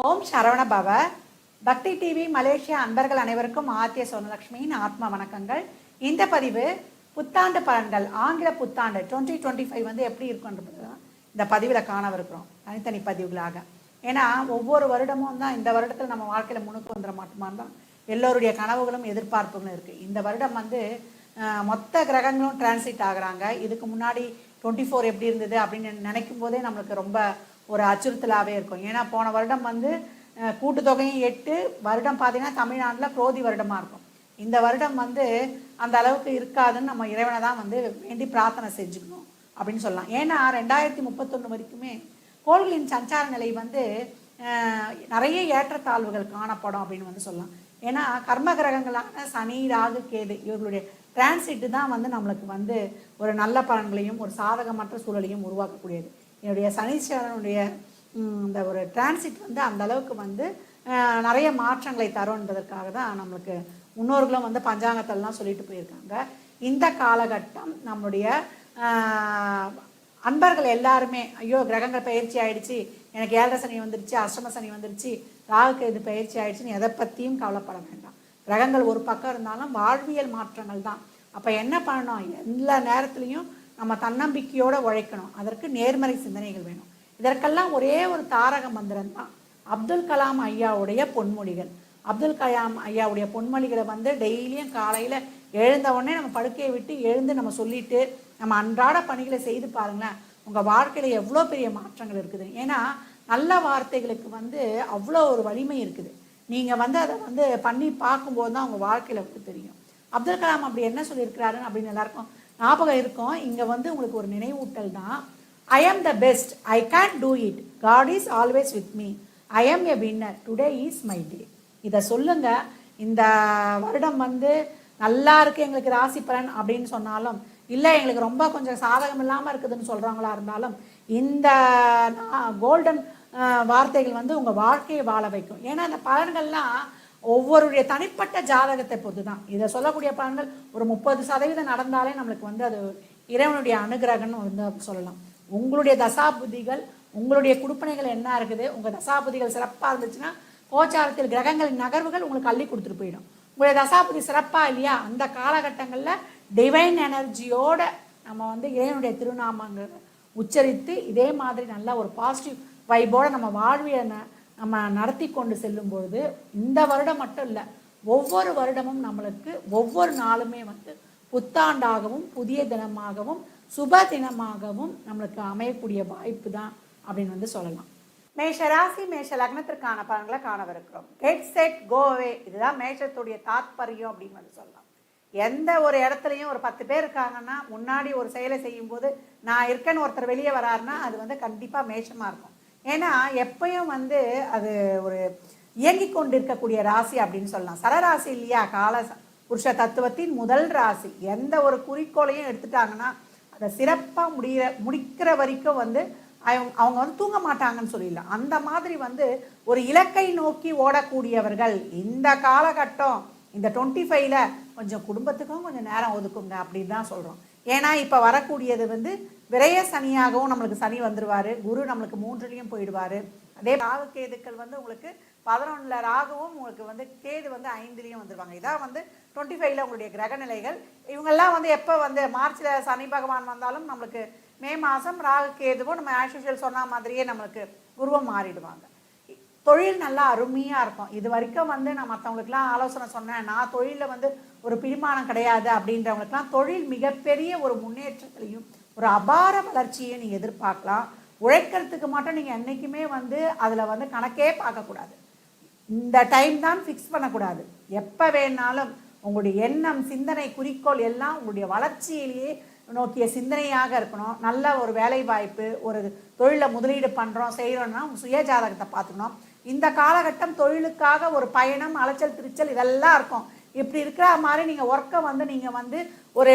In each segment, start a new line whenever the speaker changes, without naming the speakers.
ஓம் சரவண பவ. பக்தி TV Malaysia அன்பர்கள் அனைவருக்கும் ஆத்திய சோனலட்சுமியின் ஆத்ம வணக்கங்கள். இந்த பதிவு புத்தாண்டு பலன்கள் ஆங்கில புத்தாண்டு டுவெண்ட்டி டுவெண்ட்டி ஃபைவ் வந்து எப்படி இருக்குன்றது இந்த பதிவில் காணவிருக்கிறோம். தனித்தனி பதிவுகளாக. ஏன்னா ஒவ்வொரு வருடமும் தான் இந்த வருடத்தில் நம்ம வாழ்க்கையில் முன்னுக்கு வந்துட மாட்டோமான்னு தான். எல்லோருடைய கனவுகளும் எதிர்பார்ப்புகளும் இருக்குது இந்த வருடம் வந்து மொத்த கிரகங்களும் டிரான்சிட் ஆகுறாங்க. இதுக்கு முன்னாடி டுவெண்ட்டி ஃபோர் எப்படி இருந்தது அப்படின்னு நினைக்கும் போதே நம்மளுக்கு ரொம்ப ஒரு அச்சுறுத்தலாகவே இருக்கும். ஏன்னா போன வருடம் வந்து கூட்டுத்தொகையும் எட்டு வருடம் பார்த்தீங்கன்னா தமிழ்நாட்டில் குரோதி வருடமாக இருக்கும். இந்த வருடம் வந்து அந்த அளவுக்கு இருக்காதுன்னு நம்ம இறைவனை தான் வந்து வேண்டி பிரார்த்தனை செஞ்சுக்கணும் அப்படின்னு சொல்லலாம். ஏன்னா ரெண்டாயிரத்தி முப்பத்தொன்று வரைக்குமே கோள்களின் சஞ்சார நிலை வந்து நிறைய ஏற்றத்தாழ்வுகள் காணப்படும் அப்படின்னு வந்து சொல்லலாம். ஏன்னா கர்ம கிரகங்களான சனி ராகு கேது இவர்களுடைய டிரான்சிட்டு தான் வந்து நம்மளுக்கு வந்து ஒரு நல்ல பலன்களையும் ஒரு சாதகமற்ற சூழலையும் உருவாக்கக்கூடியது. என்னுடைய சனீஸ்வரனுடைய இந்த ஒரு டிரான்சிட் வந்து அந்த அளவுக்கு வந்து நிறைய மாற்றங்களை தரும் என்பதற்காக தான் நம்மளுக்கு முன்னோர்களும் வந்து பஞ்சாங்கத்திலலாம் சொல்லிட்டு போயிருக்காங்க. இந்த காலகட்டம் நம்முடைய அன்பர்கள் எல்லாருமே ஐயோ கிரகங்கள் பயிற்சி ஆயிடுச்சு எனக்கு ஏழரை சனி வந்துருச்சு அஷ்டம சனி வந்துருச்சு ராகுக்கு இது பயிற்சி ஆயிடுச்சுன்னு எதை பற்றியும் கவலைப்பட வேண்டாம். கிரகங்கள் ஒரு பக்கம் இருந்தாலும் வாழ்வியல் மாற்றங்கள் தான். அப்போ என்ன பண்ணணும்? எல்லா நேரத்துலையும் நம்ம தன்னம்பிக்கையோடு உழைக்கணும். அதற்கு நேர்மறை சிந்தனைகள் வேணும். இதற்கெல்லாம் ஒரே ஒரு தாரக மந்திரம் தான். அப்துல் கலாம் ஐயாவுடைய பொன்மொழிகள் அப்துல் கலாம் ஐயாவுடைய பொன்மொழிகளை வந்து டெய்லியும் காலையில் எழுந்த உடனே நம்ம படுக்கையை விட்டு எழுந்து நம்ம சொல்லிட்டு நம்ம அன்றாட பணிகளை செய்து பாருங்களேன். உங்கள் வாழ்க்கையில் எவ்வளோ பெரிய மாற்றங்கள் இருக்குது. ஏன்னா நல்ல வார்த்தைகளுக்கு வந்து அவ்வளோ ஒரு வலிமை இருக்குது. நீங்கள் வந்து அதை வந்து பண்ணி பார்க்கும்போது தான் உங்கள் வாழ்க்கையில் வந்து தெரியும். அப்துல் கலாம் அப்படி என்ன சொல்லியிருக்கிறாருன்னு அப்படின்னு எல்லாருக்கும் ஞாபகம் இருக்கும் இங்கே வந்து உங்களுக்கு ஒரு நினைவூட்டல் தான். I am the best I can do it God is always with me I am a winner today is my day இதை சொல்லுங்கள் இந்த வருடம் வந்து நல்லா இருக்குது எங்களுக்கு ராசி பலன் அப்படின்னு சொன்னாலும் இல்லை எங்களுக்கு ரொம்ப கொஞ்சம் சாதகம் இல்லாமல் இருக்குதுன்னு சொல்கிறவங்களா இருந்தாலும் இந்த கோல்டன் வார்த்தைகள் வந்து உங்கள் வாழ்க்கையை வாழ வைக்கும். ஏன்னா அந்த பலன்கள்லாம் ஒவ்வொருடைய தனிப்பட்ட ஜாதகத்தை பொறுத்து தான் இதை சொல்லக்கூடிய பலன்கள் ஒரு முப்பது சதவீதம் நடந்தாலே நம்மளுக்கு வந்து அது இறைவனுடைய அனுகிரகம்னு வந்து சொல்லலாம். உங்களுடைய தசாபுதிகள் உங்களுடைய குடுப்பனைகள் என்ன இருக்குது உங்கள் தசாபுதிகள் சிறப்பாக இருந்துச்சுன்னா கோச்சாரத்தில் கிரகங்களின் நகர்வுகள் உங்களுக்கு அள்ளி கொடுத்துட்டு போயிடும். உங்களுடைய தசாபுதி சிறப்பாக இல்லையா அந்த காலகட்டங்களில் டிவைன் எனர்ஜியோட நம்ம வந்து இறைவனுடைய திருநாமங்கள் உச்சரித்து இதே மாதிரி நல்ல ஒரு பாசிட்டிவ் வைபோட நம்ம வாழ்வியனை ந- நம்ம நடத்தி கொண்டு செல்லும் பொழுது இந்த வருடம் மட்டும் இல்லை ஒவ்வொரு வருடமும் நம்மளுக்கு ஒவ்வொரு நாளுமே வந்து புத்தாண்டாகவும் புதிய தினமாகவும் சுப தினமாகவும் நம்மளுக்கு அமையக்கூடிய வாய்ப்பு தான் அப்படின்னு வந்து சொல்லலாம். மேஷ ராசி மேஷ லக்னத்திற்கான பலன்களை காணவிருக்கிறோம். கெட் செட் கோவே இதுதான் மேஷத்துடைய தாத்பரியம் அப்படின்னு வந்து சொல்லலாம். எந்த ஒரு இடத்துலையும் ஒரு பத்து பேர் இருக்காங்கன்னா முன்னாடி ஒரு செயலை செய்யும்போது நான் இருக்கேன்னு ஒருத்தர் வெளியே வராருன்னா அது வந்து கண்டிப்பாக மேஷமாக இருக்கும். ஏன்னா எப்பயும் வந்து அது ஒரு இயங்கி கொண்டிருக்கக்கூடிய ராசி அப்படின்னு சொல்லலாம். சரராசி இல்லையா? கால புருஷ தத்துவத்தின் முதல் ராசி. எந்த ஒரு குறிக்கோளையும் எடுத்துட்டாங்கன்னா அதை சிறப்பாக முடிகிற முடிக்கிற வரைக்கும் வந்து அவங்க அவங்க வந்து தூங்க மாட்டாங்கன்னு சொல்லிடலாம். அந்த மாதிரி வந்து ஒரு இலக்கை நோக்கி ஓடக்கூடியவர்கள் இந்த காலகட்டம் இந்த டுவெண்ட்டி ஃபைவ்ல கொஞ்சம் குடும்பத்துக்கும் கொஞ்சம் நேரம் ஒதுக்குங்க அப்படின்னு தான் சொல்கிறோம் ஏன்னா இப்போ வரக்கூடியது வந்து விரய சனியாகவும் நம்மளுக்கு சனி வந்துடுவார் குரு நம்மளுக்கு மூன்றுலேயும் போயிடுவார். அதே ராகு கேதுக்கள் வந்து உங்களுக்கு பதினொன்றில் ராகுவும் உங்களுக்கு வந்து கேது வந்து ஐந்துலேயும் வந்துடுவாங்க இதான் வந்து டுவெண்ட்டி ஃபைவ்ல உங்களுடைய கிரக நிலைகள் இவங்கெல்லாம் வந்து எப்போ வந்து மார்ச்சில் சனி பகவான் வந்தாலும் நம்மளுக்கு மே மாதம் ராகு கேதுவும் நம்ம ஆஷ்யூஷல் சொன்ன மாதிரியே நம்மளுக்கு குருவம் மாறிடுவாங்க. தொழில் நல்லா அருமையாக இருக்கும். இது வரைக்கும் வந்து நான் மற்றவங்களுக்குலாம் ஆலோசனை சொன்னேன். நான் தொழிலில் வந்து ஒரு பிடிமானம் கிடையாது அப்படின்றவங்களுக்குலாம் தொழில் மிகப்பெரிய ஒரு முன்னேற்றத்திலையும் ஒரு அபார வளர்ச்சியை நீங்கள் எதிர்பார்க்கலாம். உழைக்கிறதுக்கு மட்டும் நீங்கள் என்றைக்குமே வந்து அதில் வந்து கணக்கே பார்க்கக்கூடாது. இந்த டைம் தான் ஃபிக்ஸ் பண்ணக்கூடாது. எப்போ வேணாலும் உங்களுடைய எண்ணம் சிந்தனை குறிக்கோள் எல்லாம் உங்களுடைய வளர்ச்சியிலேயே நோக்கிய சிந்தனையாக இருக்கணும். நல்ல ஒரு வேலை வாய்ப்பு ஒரு தொழிலில் முதலீடு பண்ணுறோம் செய்கிறோன்னா சுய ஜாதகத்தை பார்த்துக்கணும். இந்த காலகட்டம் தொழிலுக்காக ஒரு பயணம் அலைச்சல் திருச்சல் இதெல்லாம் இருக்கும். இப்படி இருக்கிற மாதிரி நீங்கள் ஒர்க்கை வந்து நீங்கள் வந்து ஒரு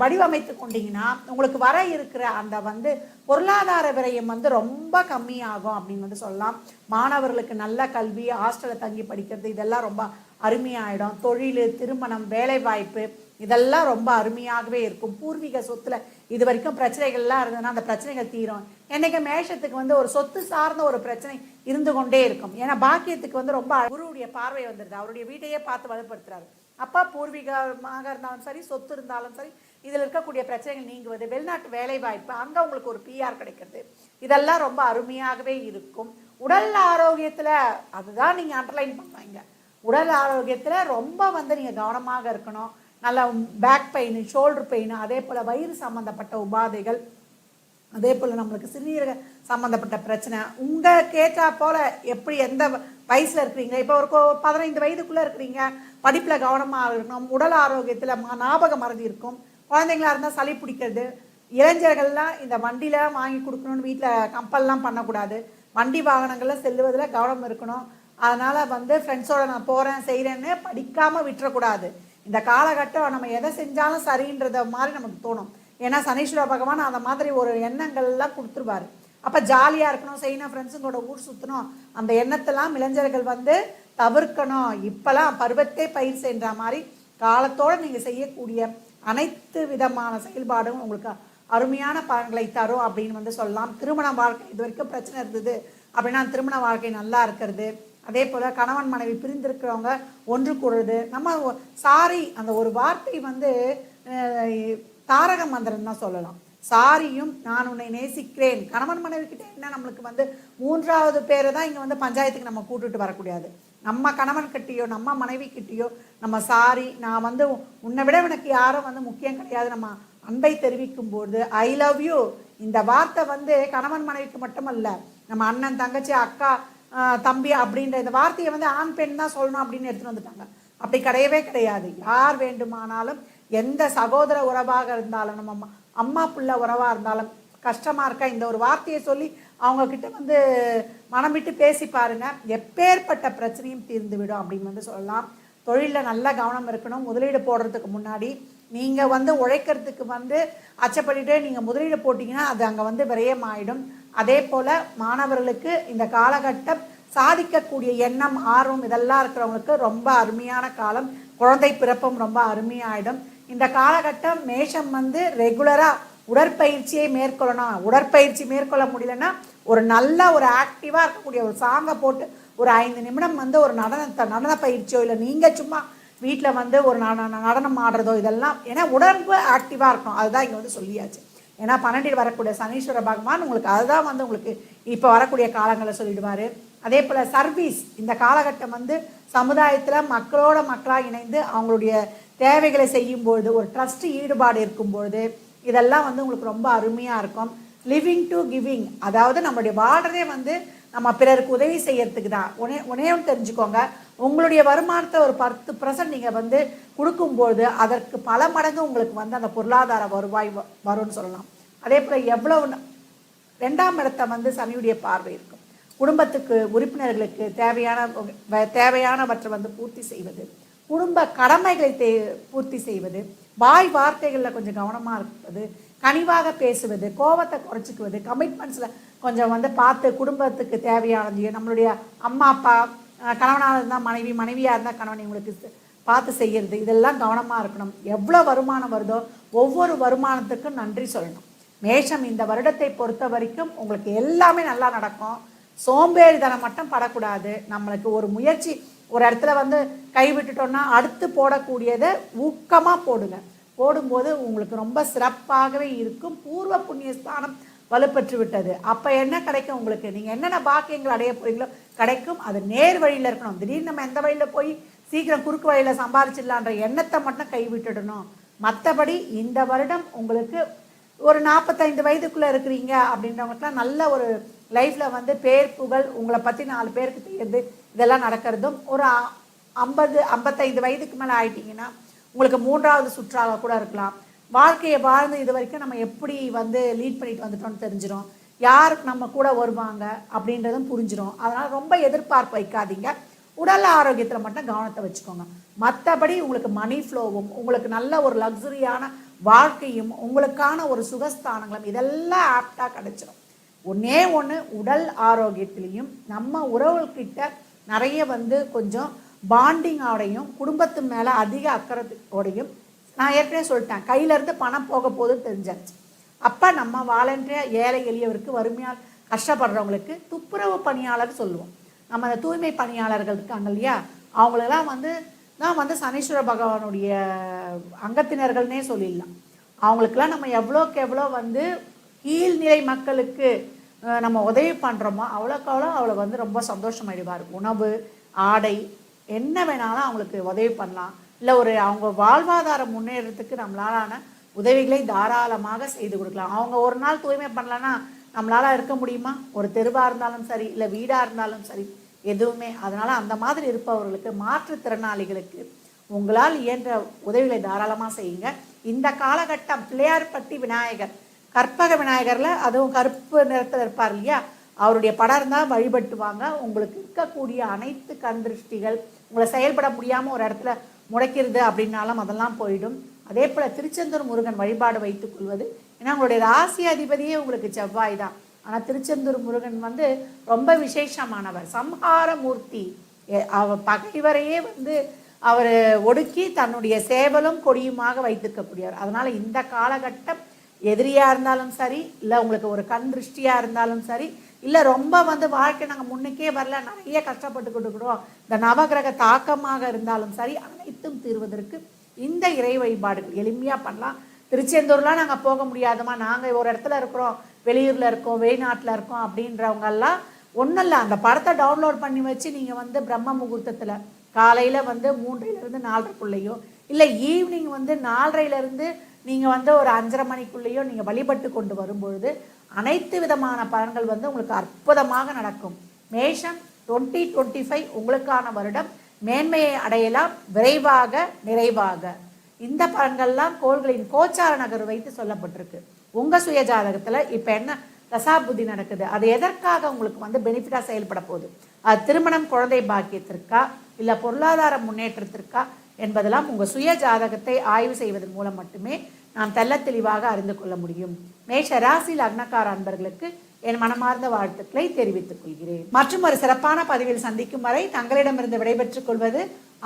வடிவமைத்து கொண்டீங்கன்னா உங்களுக்கு வர இருக்கிற அந்த வந்து பொருளாதார விரயம் வந்து ரொம்ப கம்மியாகும் அப்படின்னு வந்து சொல்லலாம். மாணவர்களுக்கு நல்ல கல்வி ஹாஸ்டலில் தங்கி படிக்கிறது இதெல்லாம் ரொம்ப அருமையாயிடும். தொழில் திருமணம் வேலைவாய்ப்பு இதெல்லாம் ரொம்ப அருமையாகவே இருக்கும். பூர்வீக சொத்துல இது வரைக்கும் பிரச்சனைகள்லாம் இருந்ததுன்னா அந்த பிரச்சனைகள் தீரும். என்னைக்கு மேஷத்துக்கு வந்து ஒரு சொத்து சார்ந்த ஒரு பிரச்சனை இருந்து கொண்டே இருக்கும். ஏன்னா பாக்கியத்துக்கு வந்து ரொம்ப குருவுடைய பார்வை வந்துடுது அவருடைய வீட்டையே பார்த்து வலுப்படுத்துறாரு. அப்பா பூர்வீகமாக இருந்தாலும் சரி சொத்து இருந்தாலும் சரி இதில் இருக்கக்கூடிய பிரச்சனைகள் நீங்குவது வெளிநாட்டு வேலை வாய்ப்பு அங்கே உங்களுக்கு ஒரு பிஆர் கிடைக்கிறது. இதெல்லாம் ரொம்ப அருமையாகவே இருக்கும். உடல் ஆரோக்கியத்தில் அதுதான் நீங்கள் அண்டர்லைன் பண்ணுவீங்க உடல் ஆரோக்கியத்தில் ரொம்ப வந்து நீங்கள் கவனமாக இருக்கணும். நல்லா பேக் பெயின் ஷோல்டர் பெயின் அதே போல் வயிறு சம்மந்தப்பட்ட உபாதைகள் அதே போல் நம்மளுக்கு சிறுநீரக சம்மந்தப்பட்ட பிரச்சனை. உங்கள் கேட்டா போல் எப்படி எந்த வயசில் இருக்கிறீங்க? இப்போ ஒரு பதினைந்து வயதுக்குள்ளே இருக்கிறீங்க. படிப்பில் கவனமாக இருக்கணும். உடல் ஆரோக்கியத்தில் ஞாபக மறதி இருக்கும். குழந்தைங்களா இருந்தால் சளி பிடிக்கிறது. இளைஞர்கள்லாம் இந்த வண்டியில் வாங்கி கொடுக்கணும்னு வீட்டில் கம்பல்லாம் பண்ணக்கூடாது. வண்டி வாகனங்களில் செல்லுவதில் கவனம் இருக்கணும். அதனால் வந்து ஃப்ரெண்ட்ஸோடு நான் போகிறேன் செய்கிறேன்னு படிக்காமல் விட்டுறக்கூடாது. இந்த காலகட்டம் நம்ம எதை செஞ்சாலும் சரின்றத மாதிரி நமக்கு தோணும். ஏன்னா சனீஸ்வர பகவான் அந்த மாதிரி ஒரு எண்ணங்கள்லாம் கொடுத்துருவாரு. அப்போ ஜாலியாக இருக்கணும் செய்யணும் ஃப்ரெண்ட்ஸுங்களோட ஊர் சுற்றணும் அந்த எண்ணத்தெல்லாம் இளைஞர்கள் வந்து தவிர்க்கணும். இப்போலாம் பருவத்தே பயிர் செய்கிற மாதிரி காலத்தோடு நீங்கள் செய்யக்கூடிய அனைத்து விதமான செயல்பாடும் உங்களுக்கு அருமையான பலன்களை தரும் அப்படின்னு வந்து சொல்லலாம். திருமண வாழ்க்கை இது வரைக்கும் பிரச்சனை இருந்தது. அப்படின்னா திருமண வாழ்க்கை நல்லா இருக்கிறது. அதே போல் கணவன் மனைவி பிரிந்திருக்கிறவங்க ஒன்று கூடுறது. நம்ம சாரி அந்த ஒரு வார்த்தை வந்து தாரக மந்திரம் தான் சொல்லலாம். சாரியும் நான் உன்னை நேசிக்கிறேன். கணவன் மனைவி கிட்டே என்ன நம்மளுக்கு வந்து மூன்றாவது பேரை தான் இங்கே வந்து பஞ்சாயத்துக்கு நம்ம கூட்டுட்டு வரக்கூடாது. நம்ம கணவன் கிட்டேயோ நம்ம மனைவி கிட்டேயோ நம்ம சாரி நான் வந்து உன்னை விட எனக்கு யாரும் வந்து முக்கியம் கிடையாது. நம்ம அன்பை தெரிவிக்கும் போது ஐ லவ் யூ இந்த வார்த்தை வந்து கணவன் மனைவிக்கு மட்டுமல்ல நம்ம அண்ணன் தங்கச்சி அக்கா தம்பி அப்படின்ற இந்த வார்த்தையை வந்து ஆண் பெண் தான் சொல்லணும் அப்படின்னு எடுத்துகிட்டு வந்துட்டாங்க. அப்படி கிடையவே கிடையாது. யார் வேண்டுமானாலும் எந்த சகோதர உறவாக இருந்தாலும் நம்ம அம்மா- அம்மா புள்ள உறவாக இருந்தாலும் கஷ்டமாக இருக்கா இந்த ஒரு வார்த்தையை சொல்லி அவங்கக்கிட்ட வந்து மனம் விட்டு பேசி பாருங்கள் எப்பேற்பட்ட பிரச்சனையும் தீர்ந்து விடும் அப்படின்னு வந்து சொல்லலாம். தொழிலில் நல்ல கவனம் இருக்கணும். முதலீடு போடுறதுக்கு முன்னாடி நீங்கள் வந்து உழைக்கிறதுக்கு வந்து அச்சப்பட்டுட்டு நீங்கள் முதலீடு போட்டிங்கன்னா அது அங்கே வந்து விரயமாயிடும். அதே போல் மாணவர்களுக்கு இந்த காலகட்டம் சாதிக்கக்கூடிய எண்ணம் ஆர்வம் இதெல்லாம் இருக்கிறவங்களுக்கு ரொம்ப அருமையான காலம். குழந்தை பிறப்பும் ரொம்ப அருமையாயிடும். இந்த காலகட்டம் மேஷம் வந்து ரெகுலராக உடற்பயிற்சியை மேற்கொள்ளணும். உடற்பயிற்சி மேற்கொள்ள முடியலன்னா ஒரு நல்ல ஒரு ஆக்டிவாக இருக்கக்கூடிய ஒரு சாங்கை போட்டு ஒரு ஐந்து நிமிடம் வந்து ஒரு நடனத்தை நடன பயிற்சியோ இல்லை நீங்கள் சும்மா வீட்டில் வந்து ஒரு நடனம் ஆடுறதோ இதெல்லாம் ஏன்னா உடம்பு ஆக்டிவாக இருக்கும் அதுதான் இங்கே வந்து சொல்லியாச்சு. ஏன்னா பன்னெண்டில் வரக்கூடிய சனீஸ்வர பகவான் உங்களுக்கு அதுதான் வந்து உங்களுக்கு இப்போ வரக்கூடிய காலங்களை சொல்லிடுவார். அதே போல் சர்வீஸ் இந்த காலகட்டம் வந்து சமுதாயத்தில் மக்களோட மக்களாக இணைந்து அவங்களுடைய தேவைகளை செய்யும்பொழுது ஒரு ட்ரஸ்ட் ஈடுபாடு இருக்கும்பொழுது இதெல்லாம் வந்து உங்களுக்கு ரொம்ப அருமையாக இருக்கும். லிவிங் டு கிவிங் அதாவது நம்மளுடைய வாழ்கிறதே வந்து நம்ம பிறருக்கு உதவி செய்யறதுக்கு தான் உனே உனையும் தெரிஞ்சுக்கோங்க. உங்களுடைய வருமானத்தை ஒரு பத்து பர்சன்ட் நீங்கள் வந்து கொடுக்கும்போது அதற்கு பல மடங்கு உங்களுக்கு வந்து அந்த பொருளாதார வருவாய் வ- வரும்னு சொல்லலாம். அதே போல் எவ்வளோ ரெண்டாம் இடத்தை வந்து சனியுடைய பார்வை இருக்கும். குடும்பத்துக்கு உறுப்பினர்களுக்கு தேவையான தேவையானவற்றை வந்து பூர்த்தி செய்வது குடும்ப கடமைகளை தே பூர்த்தி செய்வது வாய் வார்த்தைகளில் கொஞ்சம் கவனமாக இருப்பது கனிவாக பேசுவது கோவத்தை குறைச்சிக்குவது கமிட்மெண்ட்ஸில் கொஞ்சம் வந்து பார்த்து குடும்பத்துக்கு தேவையானதையும் நம்மளுடைய அம்மா அப்பா கணவனாக இருந்தால் மனைவி மனைவியாக இருந்தால் கணவன் இவங்களுக்கு பார்த்து செய்கிறது இதெல்லாம் கவனமாக இருக்கணும். எவ்வளோ வருமானம் வருதோ ஒவ்வொரு வருமானத்துக்கும் நன்றி சொல்லணும். மேஷம் இந்த வருடத்தை பொறுத்த வரைக்கும் உங்களுக்கு எல்லாமே நல்லா நடக்கும். சோம்பேறித்தனம் மட்டும் படக்கூடாது. நம்மளுக்கு ஒரு முயற்சி ஒரு இடத்துல வந்து கைவிட்டுட்டோம்னா அடுத்து போடக்கூடியதை ஊக்கமாக போடுங்க. போடும்போது உங்களுக்கு ரொம்ப சிறப்பாகவே இருக்கும். பூர்வ புண்ணிய ஸ்தானம் வலுப்பெற்று விட்டது அப்போ என்ன கிடைக்கும் உங்களுக்கு? நீங்கள் என்னென்ன பாக்கியங்கள் அடைய போறீங்களோ கிடைக்கும். அது நேர் வழியில் இருக்கணும். திடீர்னு நம்ம எந்த வழியில் போய் சீக்கிரம் குறுக்கு வழியில் சம்பாதிச்சிடலான்ற எண்ணத்தை மட்டும் கைவிட்டுடணும். மற்றபடி இந்த வருடம் உங்களுக்கு ஒரு நாற்பத்தைந்து வயதுக்குள்ளே இருக்கிறீங்க அப்படின்றவங்களுக்குலாம் நல்ல ஒரு லைஃப்பில் வந்து பேர் புகழ் உங்களை பற்றி நாலு பேருக்கு தெரியுது இதெல்லாம் நடக்கிறதும் ஒரு ஐம்பது ஐம்பத்தைந்து வயதுக்கு மேலே ஆயிட்டீங்கன்னா உங்களுக்கு மூன்றாவது சுற்றாக கூட இருக்கலாம். வாழ்க்கையை வாழ்ந்து இது வரைக்கும் நம்ம எப்படி வந்து லீட் பண்ணிட்டு வந்துட்டோம்னு தெரிஞ்சிடும் யார் நம்ம கூட வருவாங்க அப்படின்றதும் புரிஞ்சிடும் அதனால் ரொம்ப எதிர்பார்ப்பு வைக்காதீங்க. உடல் ஆரோக்கியத்தில் மட்டும் கவனத்தை வச்சுக்கோங்க. மற்றபடி உங்களுக்கு மணி ஃப்ளோவும் உங்களுக்கு நல்ல ஒரு லக்ஸுரியான வாழ்க்கையும் உங்களுக்கான ஒரு சுகஸ்தானங்களும் இதெல்லாம் ஆப்டாக கிடைச்சிடும் ஒன்றே ஒன்று உடல் ஆரோக்கியத்திலையும் நம்ம உறவுகிட்ட நிறைய வந்து கொஞ்சம் பாண்டிங்கோடையும் குடும்பத்து மேலே அதிக அக்கறையோடையும் நான் ஏற்கனவே சொல்லிட்டேன். கையிலேருந்து பணம் போக போகுது தெரிஞ்சாச்சு. அப்போ நம்ம வாலண்டியர் ஏழை எளியவருக்கு வறுமையால் கஷ்டப்படுறவங்களுக்கு துப்புரவு பணியாளர் சொல்லுவோம். நம்ம அந்த தூய்மை பணியாளர்கள் இருக்காங்க இல்லையா? அவங்களெல்லாம் வந்து தான் வந்து சனீஸ்வர பகவானுடைய அங்கத்தினர்கள்னே சொல்லிடலாம். அவங்களுக்கெல்லாம் நம்ம எவ்வளோக்கு எவ்வளோ வந்து கீழ்நிலை மக்களுக்கு நம்ம உதவி பண்ணுறோமோ அவ்வளோக்கு அவ்வளோ அவளை வந்து ரொம்ப சந்தோஷமாயிடுவார். உணவு ஆடை என்ன வேணாலும் அவங்களுக்கு உதவி பண்ணலாம். இல்லை ஒரு அவங்க வாழ்வாதாரம் முன்னேறதுக்கு நம்மளாலான உதவிகளை தாராளமாக செய்து கொடுக்கலாம். அவங்க ஒரு நாள் தூய்மை பண்ணலன்னா நம்மளால இருக்க முடியுமா? ஒரு தெருவாக இருந்தாலும் சரி இல்லை வீடாக இருந்தாலும் சரி எதுவுமே. அதனால் அந்த மாதிரி இருப்பவர்களுக்கு மாற்றுத்திறனாளிகளுக்கு உங்களால் இயன்ற உதவிகளை தாராளமாக செய்யுங்க. இந்த காலகட்டம் பிள்ளையார்பட்டி விநாயகர் கற்பக விநாயகரில் அதுவும் கருப்பு நிறத்தில் இருப்பார் இல்லையா? அவருடைய படம் இருந்தால் வழிபட்டுவாங்க. உங்களுக்கு இருக்கக்கூடிய அனைத்து கண் திருஷ்டிகள் உங்களை செயல்பட முடியாமல் ஒரு இடத்துல முடக்கிறது அப்படின்னாலும் அதெல்லாம் போயிடும். அதே போல் திருச்செந்தூர் முருகன் வழிபாடு வைத்துக் கொள்வது. ஏன்னா உங்களுடைய ராசி அதிபதியே உங்களுக்கு செவ்வாய் தான். ஆனால் திருச்செந்தூர் முருகன் வந்து ரொம்ப விசேஷமானவர். சம்ஹார மூர்த்தி. அவர் பகைவரையே வந்து அவர் ஒடுக்கி தன்னுடைய சேவலும் கொடியுமாக வைத்திருக்கக்கூடியவர். அதனால் இந்த காலகட்டம் எதிரியாக இருந்தாலும் சரி இல்லை உங்களுக்கு ஒரு கண் திருஷ்டியாக இருந்தாலும் சரி இல்லை ரொம்ப வந்து வாழ்க்கை நாங்கள் முன்னுக்கே வரல. நிறைய கஷ்டப்பட்டு இருக்கிறோம் இந்த நவகிரக தாக்கமாக இருந்தாலும் சரி அனைத்தும் தீர்வதற்கு இந்த இறை வழிபாடுகள் எளிமையாக பண்ணலாம். திருச்செந்தூர்லாம் நாங்கள் போக முடியாதம்மா. நாங்கள் ஒரு இடத்துல இருக்கிறோம் வெளியூரில் இருக்கோம் வெளிநாட்டில் இருக்கோம் அப்படின்றவங்கெல்லாம் ஒன்றும் இல்லை அந்த படத்தை டவுன்லோட் பண்ணி வச்சு நீங்கள் வந்து பிரம்ம முகூர்த்தத்தில் காலையில் வந்து மூன்றையிலேருந்து நாலரைக்குள்ளேயோ இல்லை ஈவினிங் வந்து நாலரையிலேருந்து நீங்கள் வந்து ஒரு அஞ்சரை மணிக்குள்ளேயோ நீங்கள் வழிபட்டு கொண்டு வரும்பொழுது அனைத்து விதமான பலன்கள் வந்து உங்களுக்கு அற்புதமாக நடக்கும். மேஷம் டுவெண்ட்டி டுவெண்ட்டி ஃபைவ் உங்களுக்கான வருடம். மேன்மையை அடையலாம் விரைவாக நிறைவாக. இந்த பலன்கள்லாம் கோள்களின் கோச்சார நகர் வைத்து சொல்லப்பட்டிருக்கு. உங்கள் சுய ஜாதகத்தில் இப்போ என்ன தசாபுத்தி நடக்குது? அது எதற்காக உங்களுக்கு வந்து பெனிஃபிட்டாக செயல்பட போகுது? அது திருமணம் குழந்தை பாக்கியத்திற்கா? இல்லை பொருளாதார முன்னேற்றத்திற்கா? என்பதெல்லாம் உங்கள் சுய ஜாதகத்தை ஆய்வு செய்வதன் மூலம் மட்டுமே நாம் தெல்ல தெளிவாக அறிந்து கொள்ள முடியும். மேஷ ராசி லக்னக்கார அன்பர்களுக்கு என் மனமார்ந்த வாழ்த்துக்களை தெரிவித்துக் கொள்கிறேன். மற்றும் ஒரு சிறப்பான பதிவில் சந்திக்கும் வரை தங்களிடமிருந்து விடைபெற்றுக் கொள்வது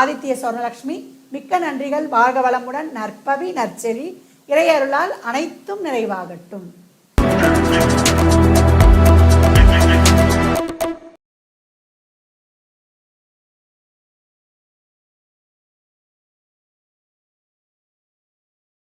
ஆதித்ய சொர்ணலட்சுமி மிக்க நன்றிகள். வாழ்க வளமுடன். நற்பவி நற்செவி. இறையருளால் அனைத்தும் நிறைவாகட்டும்.